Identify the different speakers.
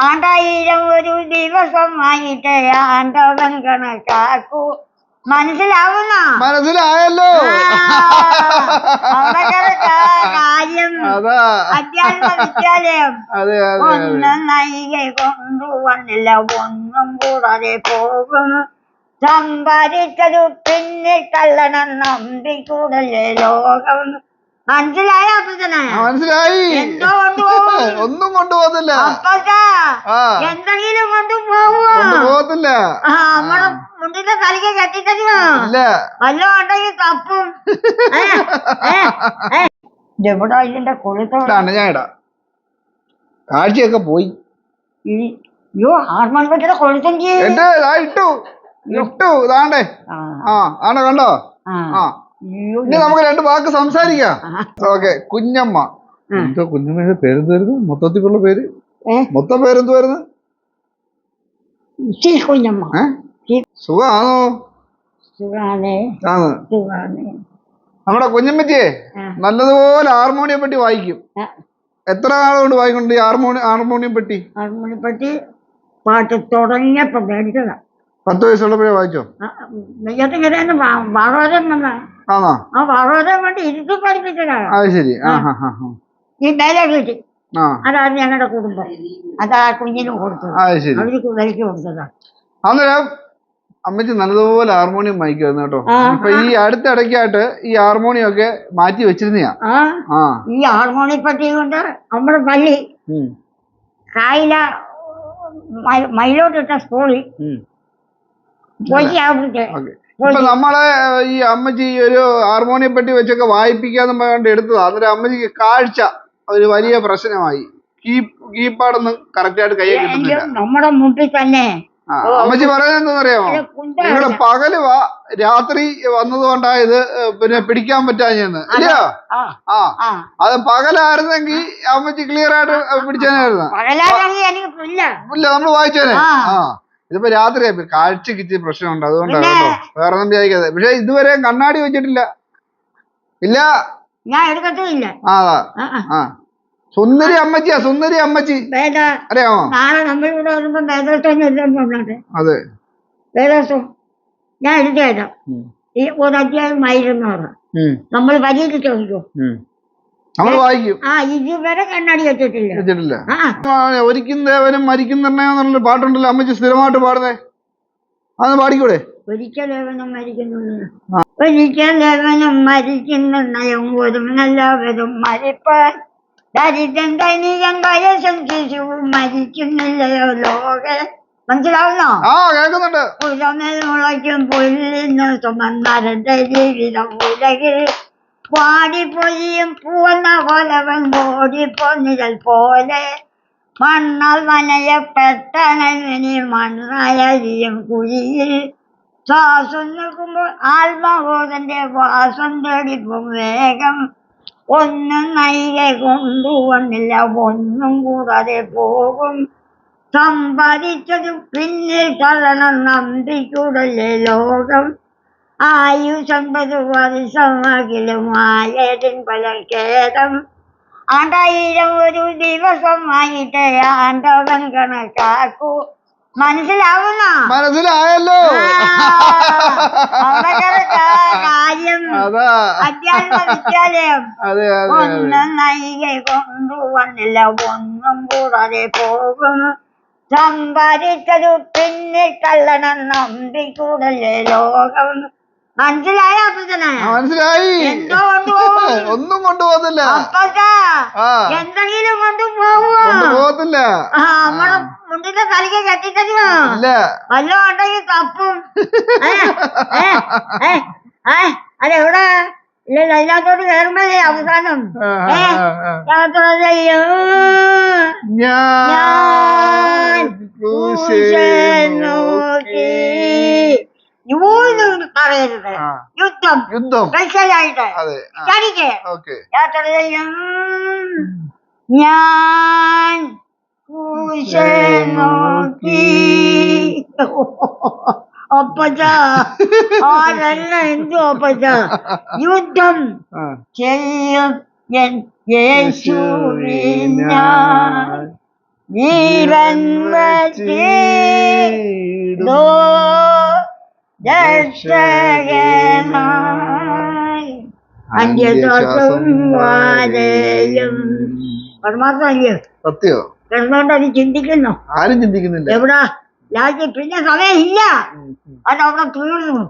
Speaker 1: ആണ്ടായിരം ഒരു ദിവസമായിട്ട് ആണ്ടവൻ കണക്കാക്കൂ. മനസ്സിലാവുന്ന?
Speaker 2: മനസ്സിലായല്ലോ.
Speaker 1: കാര്യം
Speaker 2: അതാ.
Speaker 1: അധ്യാത്മ വിദ്യാലയം.
Speaker 2: അതെ അതെ അതെ.
Speaker 1: ഒന്നും നൈകെ കൊണ്ടുവന്നില്ല ഒന്നും കൂടാതെ പോകുന്നു. സമ്പാദിച്ചതു പിന്നെ കള്ളണം നമ്പിക്കൂടല്ലേ ലോകം. മനസ്സിലായ അപ്പൊ
Speaker 2: തന്നെ മനസ്സിലായി.
Speaker 1: എന്തോ കൊണ്ടുപോകും
Speaker 2: ഒന്നും കൊണ്ടുപോകുന്നില്ല.
Speaker 1: അപ്പച്ച
Speaker 2: ആ
Speaker 1: എന്തെങ്കിലും കൊണ്ട് പോവുമോ
Speaker 2: കൊണ്ടുപോകത്തില്ല
Speaker 1: ആ നമ്മടെ മുണ്ടിന്റെ തലയ്ക്ക് കെട്ടിത്തരുമോ വല്ലതും ഉണ്ടെങ്കിൽ തപ്പും. ഇതെവിടാ ഇതിന്റെ
Speaker 2: കൊളുത്തോടാണ് ഞാൻ ഇടാം. കാഴ്ചയൊക്കെ പോയി.
Speaker 1: ഈ- അയ്യോ ഹാർമോൺ പെട്ടിയുടെ കൊളുത്തെങ്കിൽ
Speaker 2: എന്റെ ഇതാ ഇട്ടു. ഇട്ടു ഇതാണ്ടേ. ആ. ആണോ കണ്ടോ? ആ. ഇനി നമുക്ക് രണ്ട് വാക്ക് സംസാരിക്കാം.
Speaker 1: ആ.
Speaker 2: ഓക്കെ കുഞ്ഞമ്മ. എന്തോ കുഞ്ഞമ്മയുടെ പേരെന്തായിരുന്നു? മൊത്തത്തിലുള്ള പേര്? മൊത്തം പേരെന്തുവായിരുന്നു?
Speaker 1: കുഞ്ഞമ്മ.
Speaker 2: സുഖാണോ?
Speaker 1: സുഖാണ്.
Speaker 2: ആണ്.
Speaker 1: സുഖാണ്.
Speaker 2: നമ്മുടെ കുഞ്ഞമ്മച്ചിയെ നല്ലതുപോലെ ഹാർമോണിയം പെട്ടി വായിക്കും. എത്ര നാളുകൊണ്ട് കൊണ്ട് വായിക്കുന്നുണ്ട് ഈ ഹാർമോണി ഹാർമോണിയം പെട്ടി?
Speaker 1: ഹാർമോണിയം പെട്ടി പാട്ട് തുടങ്ങിയപ്പോ മേടിച്ചതാ.
Speaker 2: പത്ത് വയസ്സുള്ളപ്പോഴേ വായിച്ചോ?
Speaker 1: നെയ്യത്തിങ്ങനെ വളരം വന്ന.
Speaker 2: ആണോ?
Speaker 1: ആ വളരം കൊണ്ട് ഇരുത്തി പഠിപ്പിച്ചതാണ്
Speaker 2: അത് ശരി. ആ ഹാ ഹാ
Speaker 1: ഈ മേലെ വീട്ടിൽ അതാണ് ഞങ്ങളുടെ കുടുംബം. അതാ കുഞ്ഞിന് കൊടുത്തത്
Speaker 2: അത് ശരി.
Speaker 1: അവർക്ക് വിലക്ക് കൊടുത്തതാണ്
Speaker 2: അന്നേരം അമ്മച്ചി നല്ലതുപോലെ ഹാർമോണിയം വായിക്കുമായിരുന്നു കേട്ടോ.
Speaker 1: ആ,
Speaker 2: ഇപ്പൊ ഈ അടുത്തിടയ്ക്കായിട്ട് ഈ ഹാർമോണിയം ഒക്കെ മാറ്റി വെച്ചിരുന്നയാ.
Speaker 1: ആ.
Speaker 2: ആ.
Speaker 1: ഈ ഹാർമോണിയ പറ്റി കൊണ്ട് നമ്മുടെ പള്ളി കായില മയിലോട്ടിട്ട സ്കൂളിൽ
Speaker 2: ഇപ്പൊ നമ്മളെ ഈ അമ്മച്ചി ഒരു ഹാർമോണിയം പെട്ടി വെച്ചൊക്കെ വായിപ്പിക്കാന്ന് പറഞ്ഞിട്ട് എടുത്തതാ. അന്നേരം അമ്മച്ചിക്ക് കാഴ്ച ഒരു വലിയ പ്രശ്നമായി. കീ കീപാടൊന്നും കറക്റ്റ് ആയിട്ട് കയ്യിൽ കിട്ടുന്നില്ല.
Speaker 1: നമ്മുടെ മുമ്പിൽ തന്നെ.
Speaker 2: അമ്മച്ചി
Speaker 1: പറയുന്നതെന്ന് അറിയാമോ
Speaker 2: നിങ്ങൾ പകൽ വാ രാത്രി വന്നതുകൊണ്ടായത് പിന്നെ പിടിക്കാൻ പറ്റാഞ്ഞെന്ന്. ഇല്ലയോ?
Speaker 1: ആ
Speaker 2: അത് പകലായിരുന്നെങ്കിൽ അമ്മച്ചി ക്ലിയർ ആയിട്ട് പിടിച്ചേനായിരുന്നു
Speaker 1: ഇല്ല.
Speaker 2: നമ്മൾ വായിച്ചേനെ.
Speaker 1: ആ.
Speaker 2: ഇതിപ്പോ രാത്രി ഇപ്പൊ കാഴ്ചക്ക് ഇച്ചിരി പ്രശ്നമുണ്ട്. അതുകൊണ്ടാണ്? കേട്ടോ. വേറെ ഒന്നും വിചാരിക്കാതെ. പക്ഷെ ഇതുവരെ കണ്ണാടി വെച്ചിട്ടില്ല. ഇല്ല.
Speaker 1: ഞാൻ എടുക്കത്തുമില്ല
Speaker 2: ആ.
Speaker 1: ആ.
Speaker 2: സുന്ദരി അമ്മച്ചിയാ സുന്ദരി അമ്മച്ചി. അറിയാമോ?
Speaker 1: നാളെ നമ്മൾ ഇവിടെ വരുമ്പോ
Speaker 2: അതെ.
Speaker 1: ഞാൻ എഴുതി തരാം. ഈ ഒരു അധ്യായം ആയിരുന്നു നമ്മൾ വരിയിൽ ചോദിക്കും?
Speaker 2: നമ്മൾ വായിക്കും.
Speaker 1: ആ ഇതുവരെ കണ്ണാടി വെച്ചിട്ടില്ല.
Speaker 2: വെച്ചിട്ടില്ല. ഒരിക്കും ദേവനും മരിക്കും നിർണയം എന്നുള്ള പാട്ടുണ്ടല്ലോ അമ്മച്ചി സ്ഥിരമായിട്ട് പാടുന്നേ. അതൊന്ന് പാടിക്കൂടെ?
Speaker 1: ഒരിക്കലേവനും മരിക്കുന്നുണ്ട്. ഒരിക്കലേവനും നയം ഒരു എല്ലാവരും മരിപ്പാൻ ദരിദ്രൻ ധനികൻ വയസ്സും ശിശുവും മരിക്കുന്നില്ലയോ ലോക മനസ്സിലാവുന്നോ
Speaker 2: ആ കേൾക്കുന്നുണ്ട്
Speaker 1: പുലമേൽ മുളയ്ക്കും പുല്ലിന് സുമന്ദരന്റെ ജീവിതം ഉലകിൽ വാടിപ്പൊലിയും പൂവന്ന പോലവൻ ഓടിപ്പോന്നിരൽ പോലെ മണ്ണാൽ മനയപ്പെട്ടണനി മണ്ണായരിയും കുഴിയിൽ ശ്വാസം നിൽക്കുമ്പോൾ ആത്മബോധന്റെ വാസം തേടിപ്പും വേഗം ഒന്നും നൈകെ കൊണ്ടുവന്നില്ല ഒന്നും കൂടാതെ പോകും. സമ്പാദിച്ചത് പിന്നിൽ തള്ളണം നമ്പിക്കൂടല്ലേ ലോകം. ആയുസമ്പത് വർഷമാകിലും ആയതിൻ പല ഖേദം. ആണ്ടായിരം ഒരു ദിവസമായിട്ട് ആണ്ടവൻ കണക്കാക്കൂ. മനസ്സിലാവുന്ന?
Speaker 2: മനസ്സിലായല്ലോ. അതാ.
Speaker 1: വിദ്യാലയം
Speaker 2: അതെ അതെ
Speaker 1: ഒന്നും നൈകെ കൊണ്ടുവന്നില്ല ഒന്നും കൂടാതെ പോകും സമ്പാദിച്ചതു പിന്നെ കള്ളണം നമ്പിക്കൂടല്ലേ ലോകം. മനസ്സിലായ അപ്പച്ചനെ?
Speaker 2: മനസ്സിലായി.
Speaker 1: എന്തോ
Speaker 2: ഒന്നും കൊണ്ടുപോകത്തില്ല
Speaker 1: അപ്പച്ച എന്തെങ്കിലും
Speaker 2: കൊണ്ടുപോകത്തില്ല
Speaker 1: ആ നമ്മുടെ മുണ്ടിന്റെ തലയ്ക്ക് കെട്ടിത്തരുമോ വല്ലതും ഉണ്ടെങ്കിൽ തപ്പും. അതിനകത്തോട്ട് കയറുമ്പോഴേ അവസാനം.
Speaker 2: ഞാൻ
Speaker 1: നോക്കി. പറയരുത്. യുദ്ധം.
Speaker 2: യുദ്ധം.
Speaker 1: സ്പെഷ്യലായിട്ട് തനിക്ക്
Speaker 2: ഓക്കെ.
Speaker 1: യാത്ര ചെയ്യും ഞാൻ നോക്കി. ഒപ്പച്ച ആരല്ല എന്തു ഒപ്പച്ച യുദ്ധം. ചെയ്യും വച്ചിടോ. അന്യശ്വാസം വാലയും പരമാർത്ഥം അല്ലയോ
Speaker 2: സത്യോ?
Speaker 1: കിടന്നോണ്ട് അത് ചിന്തിക്കുന്നു?
Speaker 2: ആരും ചിന്തിക്കുന്നില്ല.
Speaker 1: എവിടാ? രാജ്യം പിന്നെ സമയമില്ല. അത് അവിടെ തീർന്നു